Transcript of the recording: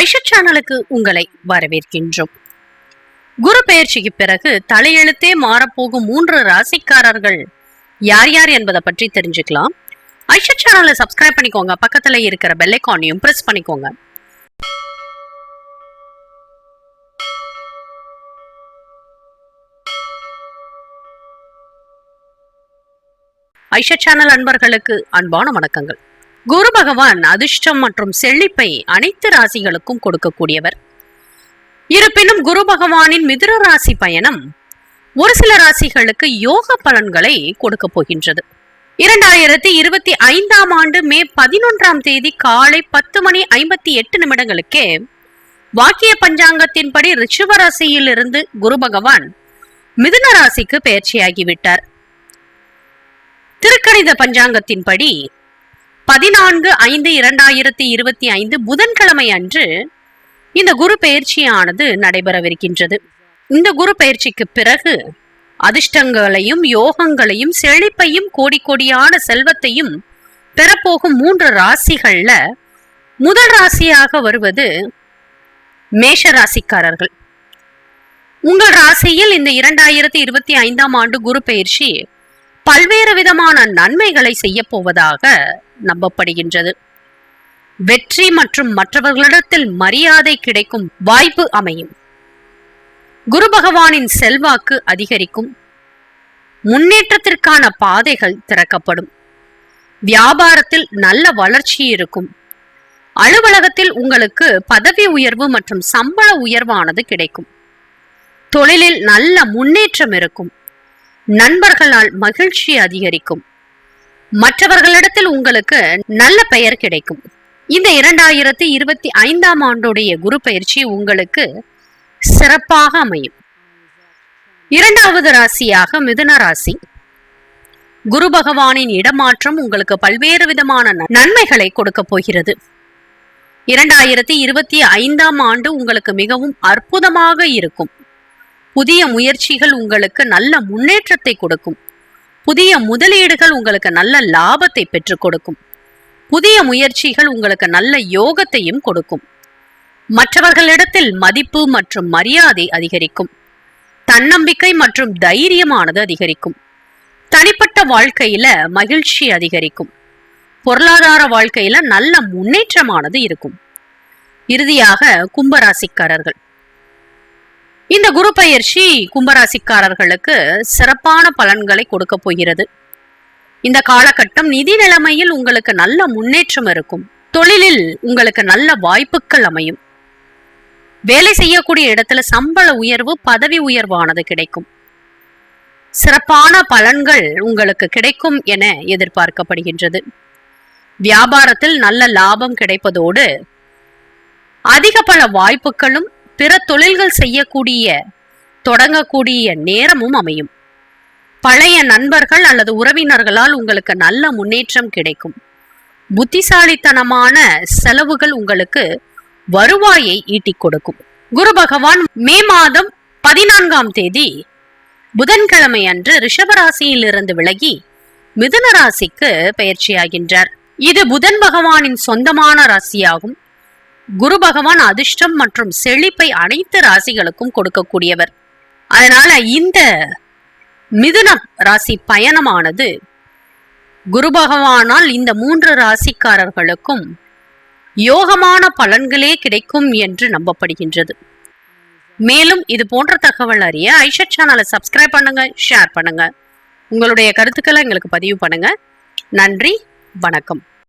ஐஷா சேனலுக்கு உங்களை வரவேற்கின்றோம். குரு பெயர்ச்சிக்கு பிறகு தலையெழுத்தே மாறப்போகும் மூன்று ராசிக்காரர்கள் யார் யார் என்பதை பற்றி தெரிஞ்சுக்கலாம். ஐஷா சேனலை சப்ஸ்கிரைப் பண்ணிக்கோங்க. பக்கத்துல இருக்கிற பெல்லைக்கானையும் பிரஸ் பண்ணிக்கோங்க. ஐஷா சேனல் அன்பர்களுக்கு அன்பான வணக்கங்கள். குரு பகவான் அதிர்ஷ்டம் மற்றும் செழிப்பை அனைத்து ராசிகளுக்கும் கொடுக்கக்கூடியவர். இருப்பினும் குரு பகவானின் மிதுர ராசி பயணம் ஒரு சில ராசிகளுக்கு யோக பலன்களை கொடுக்க போகின்றது. இரண்டாயிரத்தி இருபத்தி ஐந்தாம் ஆண்டு மே பதினொன்றாம் தேதி காலை பத்து மணி ஐம்பத்தி எட்டு நிமிடங்களுக்கே வாக்கிய பஞ்சாங்கத்தின்படி ரிஷப ராசியிலிருந்து குரு பகவான் மிதுன ராசிக்கு பயிற்சியாகிவிட்டார் திருக்கணித பஞ்சாங்கத்தின்படி பதினான்கு ஐந்து இரண்டாயிரத்தி இருபத்தி ஐந்து புதன்கிழமை அன்று இந்த குரு பயிற்சியானது நடைபெறவிருக்கின்றது. இந்த குரு பயிற்சிக்கு பிறகு அதிர்ஷ்டங்களையும் யோகங்களையும் செழிப்பையும் கோடி கோடியான செல்வத்தையும் பெறப்போகும் மூன்று ராசிகள்ல முதல் ராசியாக வருவது மேஷ ராசிக்காரர்கள். உங்கள் ராசியில் இந்த இரண்டாயிரத்தி இருபத்தி ஐந்தாம் ஆண்டு குரு பயிற்சி பல்வேறு விதமான நன்மைகளை செய்ய போவதாக நம்பப்படுகின்றது. வெற்றி மற்றும் மற்றவர்களிடத்தில் மரியாதை கிடைக்கும் வாய்ப்பு அமையும். குரு பகவானின் செல்வாக்கு அதிகரிக்கும். முன்னேற்றத்திற்கான பாதைகள் திறக்கப்படும். வியாபாரத்தில் நல்ல வளர்ச்சி இருக்கும். அலுவலகத்தில் உங்களுக்கு பதவி உயர்வு மற்றும் சம்பள உயர்வானது கிடைக்கும். தொழிலில் நல்ல முன்னேற்றம் இருக்கும். நண்பர்களால் மகிழ்ச்சி அதிகரிக்கும். மற்றவர்களிடத்தில் உங்களுக்கு நல்ல பெயர் கிடைக்கும். இந்த இரண்டாயிரத்தி இருபத்தி ஐந்தாம் ஆண்டுடைய குரு பயிற்சி உங்களுக்கு சிறப்பாக அமையும். இரண்டாவது ராசியாக மிதுன ராசி. குரு பகவானின் இடமாற்றம் உங்களுக்கு பல்வேறு விதமான ந- நன்மைகளை கொடுக்க போகிறது. இரண்டாயிரத்தி இருபத்தி ஐந்தாம் ஆண்டு உங்களுக்கு மிகவும் அற்புதமாக இருக்கும். புதிய முயற்சிகள் உங்களுக்கு நல்ல முன்னேற்றத்தை கொடுக்கும். புதிய முதலீடுகள் உங்களுக்கு நல்ல லாபத்தை பெற்றுக் கொடுக்கும். புதிய முயற்சிகள் உங்களுக்கு நல்ல யோகத்தையும் கொடுக்கும். மற்றவர்களிடத்தில் மதிப்பு மற்றும் மரியாதை அதிகரிக்கும். தன்னம்பிக்கை மற்றும் தைரியமானது அதிகரிக்கும். தனிப்பட்ட வாழ்க்கையில மகிழ்ச்சி அதிகரிக்கும். பொருளாதார வாழ்க்கையில நல்ல முன்னேற்றமானது இருக்கும். இறுதியாக கும்பராசிக்காரர்கள். இந்த குரு பயிற்சி கும்பராசிக்காரர்களுக்கு சிறப்பான பலன்களை கொடுக்க போகிறது. இந்த காலகட்டம் நிதி நிலைமையில் உங்களுக்கு நல்ல முன்னேற்றம் இருக்கும். தொழிலில் உங்களுக்கு நல்ல வாய்ப்புகள் அமையும். வேலை செய்யக்கூடிய இடத்துல சம்பள உயர்வு பதவி உயர்வானது கிடைக்கும். சிறப்பான பலன்கள் உங்களுக்கு கிடைக்கும் என எதிர்பார்க்கப்படுகின்றது. வியாபாரத்தில் நல்ல லாபம் கிடைப்பதோடு அதிக பல வாய்ப்புகளும் பிற தொழில்கள் செய்யக்கூடிய தொடங்கக்கூடிய நேரமும் அமையும். பழைய நண்பர்கள் அல்லது உறவினர்களால் உங்களுக்கு நல்ல முன்னேற்றம் கிடைக்கும். புத்திசாலித்தனமான செலவுகள் உங்களுக்கு வருவாயை ஈட்டிக் கொடுக்கும். குரு பகவான் மே மாதம் பதினான்காம் தேதி புதன்கிழமை அன்று ரிஷபராசியிலிருந்து விலகி மிதுன ராசிக்கு பயிற்சியாகின்றார் இது புதன் பகவானின் சொந்தமான ராசியாகும். குரு பகவான் அதிர்ஷ்டம் மற்றும் செழிப்பை அனைத்து ராசிகளுக்கும் கொடுக்கக்கூடியவர். அதனால இந்த மிதுன ராசி பயணமானது குரு பகவானால் இந்த மூன்று ராசிக்காரர்களுக்கும் யோகமான பலன்களே கிடைக்கும் என்று நம்பப்படுகின்றது. மேலும் இது போன்ற தகவல் அறிய ஐஷா சேனலை சப்ஸ்கிரைப் பண்ணுங்க ஷேர் பண்ணுங்க. உங்களுடைய கருத்துக்களை எங்களுக்கு பதிவு பண்ணுங்க. நன்றி வணக்கம்.